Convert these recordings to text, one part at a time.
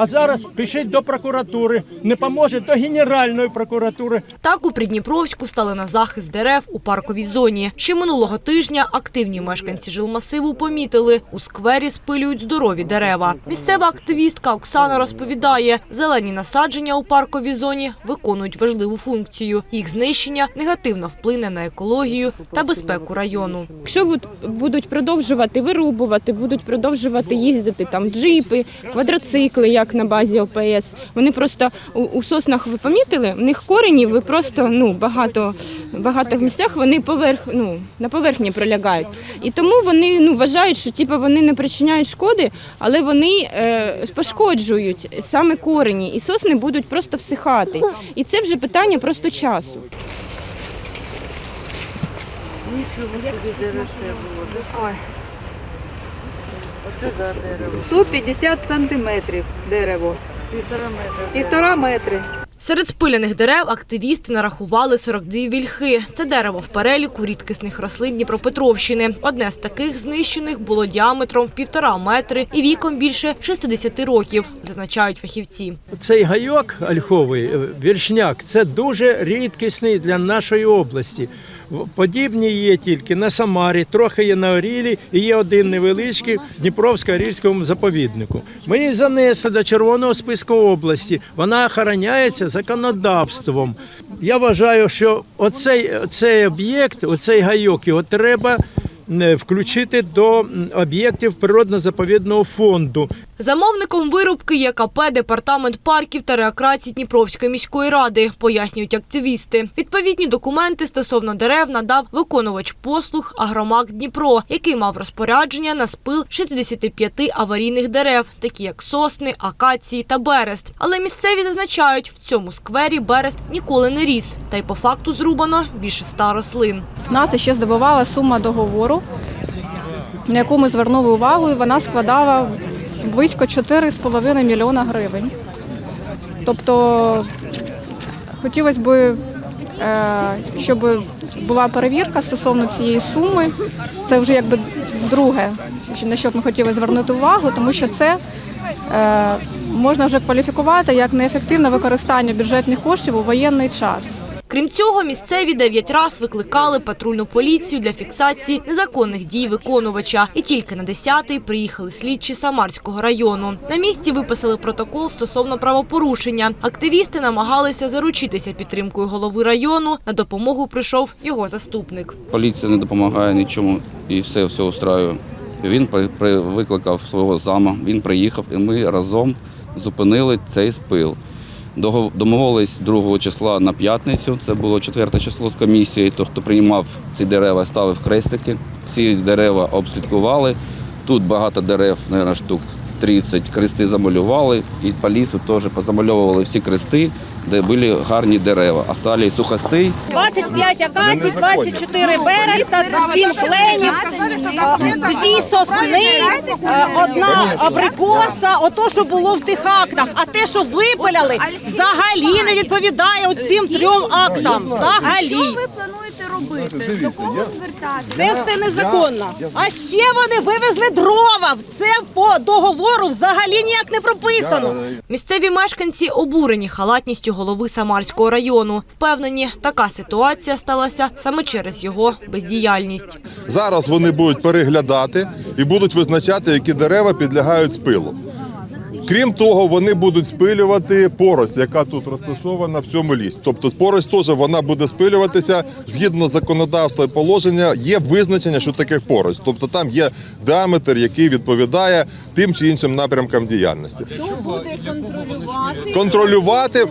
А зараз пишіть до прокуратури, не поможе до Генеральної прокуратури. Так у Придніпровську стали на захист дерев у парковій зоні. Ще минулого тижня активні мешканці жилмасиву помітили, у сквері спилюють здорові дерева. Місцева активістка Оксана розповідає, зелені насадження у парковій зоні виконують важливу функцію. Їх знищення негативно вплине на екологію та безпеку району. Якщо буд- будуть продовжувати вирубувати, будуть продовжувати їздити там джипи, квадроцикли, як на базі ОПС, вони просто у, у соснах ви помітили, в них корені ви просто ну багато, багато в місцях вони поверх, ну, на поверхні пролягають. І тому вони ну, вважають, що типу, вони не причиняють шкоди, але вони е, пошкоджують саме корені, і сосни будуть просто всихати. І це вже питання просто часу. 150 сантиметрів дерево. Півтора метри. Серед спилених дерев активісти нарахували 42 вільхи. Це дерево в переліку рідкісних рослин Дніпропетровщини. Одне з таких знищених було діаметром в півтора метри і віком більше 60 років, зазначають фахівці. Цей гайок ольховий, е, віршняк, це дуже рідкісний для нашої області. Подібні є тільки на Самарі, трохи є на Орілі і є один невеличкий в Дніпровсько-Орільському заповіднику. Ми її занесли до Червоного списку області. Вона охороняється законодавством. Я вважаю, що оцей, оцей об'єкт, оцей гайок, його треба включити до об'єктів природно-заповідного фонду. Замовником вирубки є КП Департамент парків та рекреації Дніпровської міської ради, пояснюють активісти. Відповідні документи стосовно дерев надав виконувач послуг Агромак Дніпро, який мав розпорядження на спил 65 аварійних дерев, такі як сосни, акації та берест. Але місцеві зазначають, в цьому сквері берест ніколи не ріс, та й по факту зрубано більше ста рослин. Нас ще здивувала сума договору, на яку ми звернули увагу, і вона складала близько 4,5 мільйона гривень. Тобто хотілося б, е, щоб була перевірка стосовно цієї суми. Це вже якби друге, на що б ми хотіли звернути увагу, тому що це е, можна вже кваліфікувати як неефективне використання бюджетних коштів у воєнний час. Крім цього, місцеві дев'ять раз викликали патрульну поліцію для фіксації незаконних дій виконувача. І тільки на десятий приїхали слідчі Самарського району. На місці виписали протокол стосовно правопорушення. Активісти намагалися заручитися підтримкою голови району. На допомогу прийшов його заступник. Поліція не допомагає нічому і все, все устраює. Він викликав свого зама, він приїхав, і ми разом зупинили цей спил. Домовились 2 числа на п'ятницю, це було 4 число з комісією, то хто приймав ці дерева, ставив хрестики. Ці дерева обслідкували. Тут багато дерев, мабуть, штук 30 крести замалювали. І по лісу теж позамальовували всі крести, де були гарні дерева. Осталі сухостий. 25 акацій, 24 береста, 7 кленів, дві сосни, е, одна абрикоса, ото, що було в тих актах. А те, що випиляли, взагалі не відповідає оцим трьом актам. Взагалі. Робити? До кого звертатися? Це все незаконно. А ще вони вивезли дрова. Це по договору взагалі ніяк не прописано. Місцеві мешканці обурені халатністю голови Самарського району. Впевнені, така ситуація сталася саме через його бездіяльність. Зараз вони будуть переглядати і будуть визначати, які дерева підлягають спилу. Крім того, вони будуть спилювати порость, яка тут розташована в цьому лісі. Тобто порость теж вона буде спилюватися згідно законодавства і положення. Є визначення, що таке порость. Тобто там є діаметр, який відповідає тим чи іншим напрямкам діяльності. Хто буде контролювати? Контролювати,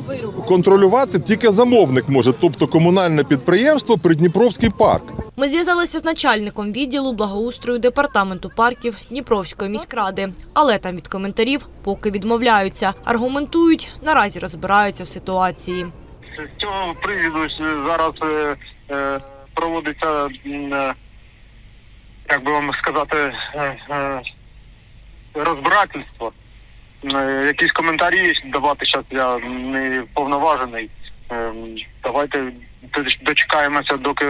контролювати тільки замовник може, тобто комунальне підприємство Придніпровський парк. Ми зв'язалися з начальником відділу благоустрою департаменту парків Дніпровської міськради, але там від коментарів поки відмовляються. Аргументують, наразі розбираються в ситуації. з цього привіду зараз е, е, проводиться, е, як би вам сказати, е, е, розбирательство. Е, Якісь коментарі давати зараз я не повноважений. Е, Давайте дочекаємося, доки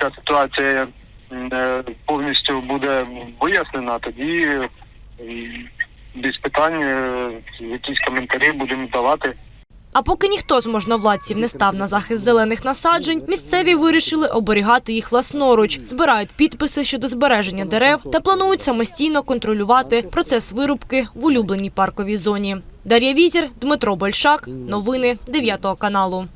ця ситуація е, повністю буде вияснена, тоді без питань, е, якісь коментарі будемо давати. А поки ніхто з можновладців не став на захист зелених насаджень, місцеві вирішили оберігати їх власноруч, збирають підписи щодо збереження дерев та планують самостійно контролювати процес вирубки в улюбленій парковій зоні. Дар'я Візір, Дмитро Большак. Новини 9 каналу.